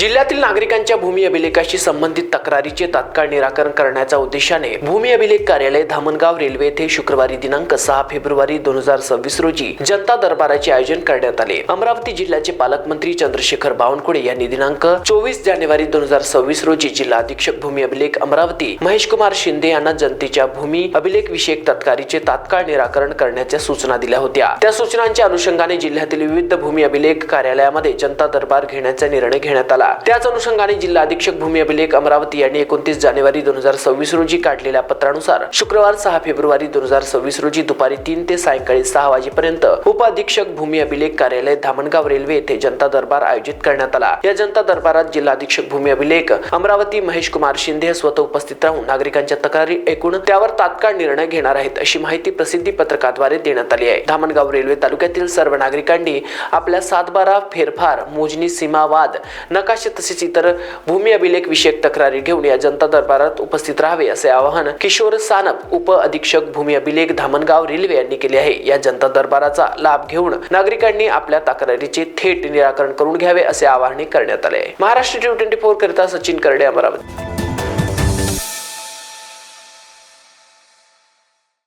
जिल्ह्यातील नागरिकांच्या भूमी अभिलेखाशी संबंधित तक्रारीचे तात्काळ निराकरण करण्याच्या उद्देशाने भूमी अभिलेख कार्यालय धामणगाव रेल्वे येथे शुक्रवारी दिनांक सहा फेब्रुवारी दोन हजार सव्वीस रोजी जनता दरबाराचे आयोजन करण्यात आले. अमरावती जिल्ह्याचे पालकमंत्री चंद्रशेखर बावनकुळे यांनी दिनांक चोवीस जानेवारी दोन हजार सव्वीस रोजी जिल्हा अधीक्षक भूमी अभिलेख अमरावती महेश कुमार शिंदे यांना जनतेच्या भूमी अभिलेख विषयक तत्कारीचे तात्काळ निराकरण करण्याच्या सूचना दिल्या होत्या. त्या सूचनांच्या अनुषंगाने जिल्ह्यातील विविध भूमी अभिलेख कार्यालयामध्ये जनता दरबार घेण्याचा निर्णय घेण्यात आला. त्याच अनुषंगाने जिल्हा अधीक्षक भूमी अभिलेख अमरावती यांनी एकोणतीस जानेवारी दोन हजार सव्वीस रोजी काढलेल्या पत्रानुसार शुक्रवार सहा फेब्रुवारी दोन हजार सव्वीस रोजी दुपारी तीन ते सायंकाळी सहा वाजेपर्यंत उपअधीक्षक भूमी अभिलेख कार्यालय धामणगाव रेल्वे येथे जनता दरबार आयोजित करण्यात आला. या जनता दरबारात जिल्हा अधीक्षक भूमी अभिलेख अमरावती महेश कुमार शिंदे स्वतः उपस्थित राहून नागरिकांच्या तक्रारी ऐकून त्यावर तात्काळ निर्णय घेणार आहेत अशी माहिती प्रसिद्धी पत्रकाद्वारे देण्यात आली आहे. धामणगाव रेल्वे तालुक्यातील सर्व नागरिकांनी आपल्या सातबारा फेरफार मोजणी सीमावाद वाद नकाशे तसेच इतर भूमी अभिलेख विषयक तक्रारी घेऊन या जनता दरबारात उपस्थित राहावे असे आवाहन किशोर सानप उप अधीक्षक भूमी अभिलेख धामणगाव रेल्वे यांनी केले आहे. या जनता दरबाराचा लाभ घेऊन नागरिकांनी आपल्या तक्रारीचे थेट निराकरण करून घ्यावे असे आवाहन करण्यात आले महाराष्ट्र टी ट्वेंटी फोर करिता सचिन करडे अमरावती.